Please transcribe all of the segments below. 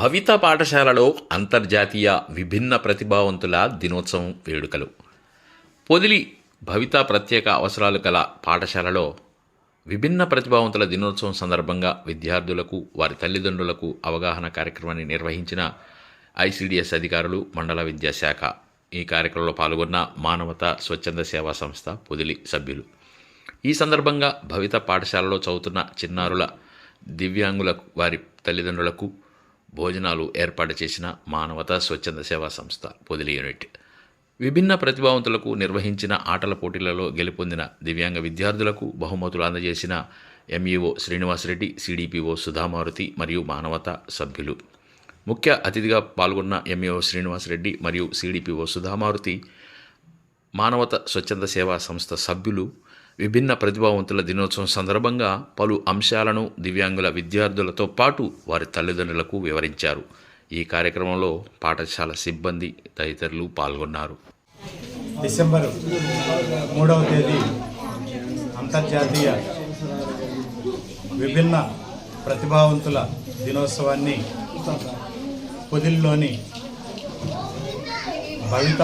భవిత పాఠశాలలో అంతర్జాతీయ విభిన్న ప్రతిభావంతుల దినోత్సవం వేడుకలు. పొదిలి భవిత ప్రత్యేక అవసరాలు గల పాఠశాలలో విభిన్న ప్రతిభావంతుల దినోత్సవం సందర్భంగా విద్యార్థులకు వారి తల్లిదండ్రులకు అవగాహన కార్యక్రమాన్ని నిర్వహించిన ఐసిడిఎస్ అధికారులు మండల విద్యాశాఖ. ఈ కార్యక్రమంలో పాల్గొన్న మానవత స్వచ్ఛంద సేవా సంస్థ పొదిలి సభ్యులు. ఈ సందర్భంగా భవిత పాఠశాలలో చదువుతున్న చిన్నారుల దివ్యాంగులకు వారి తల్లిదండ్రులకు భోజనాలు ఏర్పాటు చేసిన మానవత స్వచ్ఛంద సేవా సంస్థ పొదిలి యూనిట్. విభిన్న ప్రతిభావంతులకు నిర్వహించిన ఆటల పోటీలలో గెలుపొందిన దివ్యాంగ విద్యార్థులకు బహుమతులు అందజేసిన ఎంఈఓ శ్రీనివాసరెడ్డి సిడిపిఓ సుధామారుతి మరియు మానవత సభ్యులు. ముఖ్య అతిథిగా పాల్గొన్న ఎంఈఓ శ్రీనివాసరెడ్డి మరియు సిడిపిఓ సుధామారుతి మానవత స్వచ్ఛంద సేవా సంస్థ సభ్యులు విభిన్న ప్రతిభావంతుల దినోత్సవం సందర్భంగా పలు అంశాలను దివ్యాంగుల విద్యార్థులతో పాటు వారి తల్లిదండ్రులకు వివరించారు. ఈ కార్యక్రమంలో పాఠశాల సిబ్బంది తదితరులు పాల్గొన్నారు. డిసెంబర్ మూడవ తేదీ అంతర్జాతీయ విభిన్న ప్రతిభావంతుల దినోత్సవాన్ని పొదిల్లోని భవిత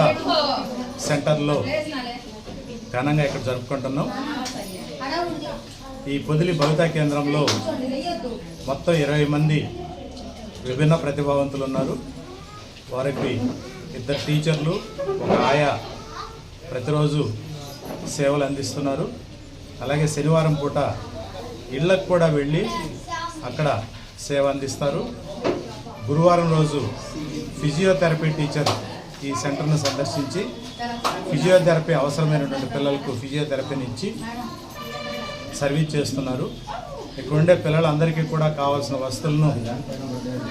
సెంటర్లో ఘనంగా ఇక్కడ జరుపుకుంటున్నాం. ఈ పొదిలి భవితా కేంద్రంలో మొత్తం ఇరవై మంది విభిన్న ప్రతిభావంతులు ఉన్నారు. వారికి ఇద్దరు టీచర్లు ఒక ఆయా ప్రతిరోజు సేవలు అందిస్తున్నారు. అలాగే శనివారం పూట ఇళ్ళకు కూడా వెళ్ళి అక్కడ సేవ అందిస్తారు. గురువారం రోజు ఫిజియోథెరపీ టీచర్ ఈ సెంటర్ను సందర్శించి ఫిజియోథెరపీ అవసరమైనటువంటి పిల్లలకు ఫిజియోథెరపీని ఇచ్చి సర్వీస్ చేస్తున్నారు. ఇక్కడ ఉండే పిల్లలందరికీ కూడా కావాల్సిన వస్తువులను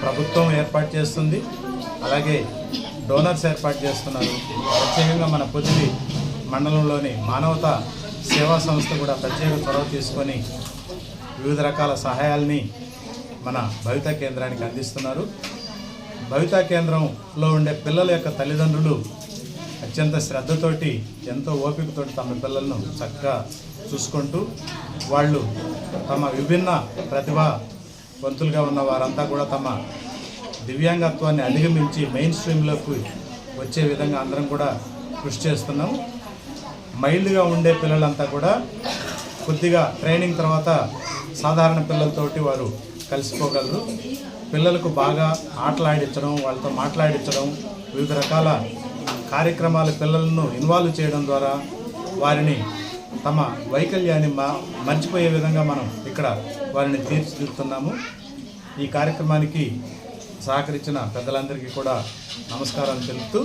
ప్రభుత్వం ఏర్పాటు చేస్తుంది. అలాగే డోనర్స్ ఏర్పాటు చేస్తున్నారు. ప్రత్యేకంగా మన పొదిలి మండలంలోని మానవత సేవా సంస్థ కూడా ప్రత్యేక చొరవ తీసుకొని వివిధ రకాల సహాయాల్ని మన భవిత కేంద్రానికి అందిస్తున్నారు. భవితా కేంద్రంలో ఉండే పిల్లల యొక్క తల్లిదండ్రులు అత్యంత శ్రద్ధతోటి ఎంతో ఓపికతోటి తమ పిల్లలను చక్కగా చూసుకుంటూ వాళ్ళు తమ విభిన్న ప్రతిభావంతులుగా ఉన్న వారంతా కూడా తమ దివ్యాంగత్వాన్ని అధిగమించి మెయిన్ స్ట్రీమ్లోకి వచ్చే విధంగా అందరం కూడా కృషి చేస్తున్నాం. మైల్డ్గా ఉండే పిల్లలంతా కూడా కొద్దిగా ట్రైనింగ్ తర్వాత సాధారణ పిల్లలతోటి వారు కలిసిపోగలరు. పిల్లలకు బాగా ఆటలాడించడం వాళ్ళతో మాట్లాడించడం వివిధ రకాల కార్యక్రమాలు పిల్లలను ఇన్వాల్వ్ చేయడం ద్వారా వారిని తమ వైకల్యాన్ని మా మర్చిపోయే విధంగా మనం ఇక్కడ వారిని తీర్చిదిద్దుతున్నాము. ఈ కార్యక్రమానికి సహకరించిన పెద్దలందరికీ కూడా నమస్కారాలు తెలుపుతూ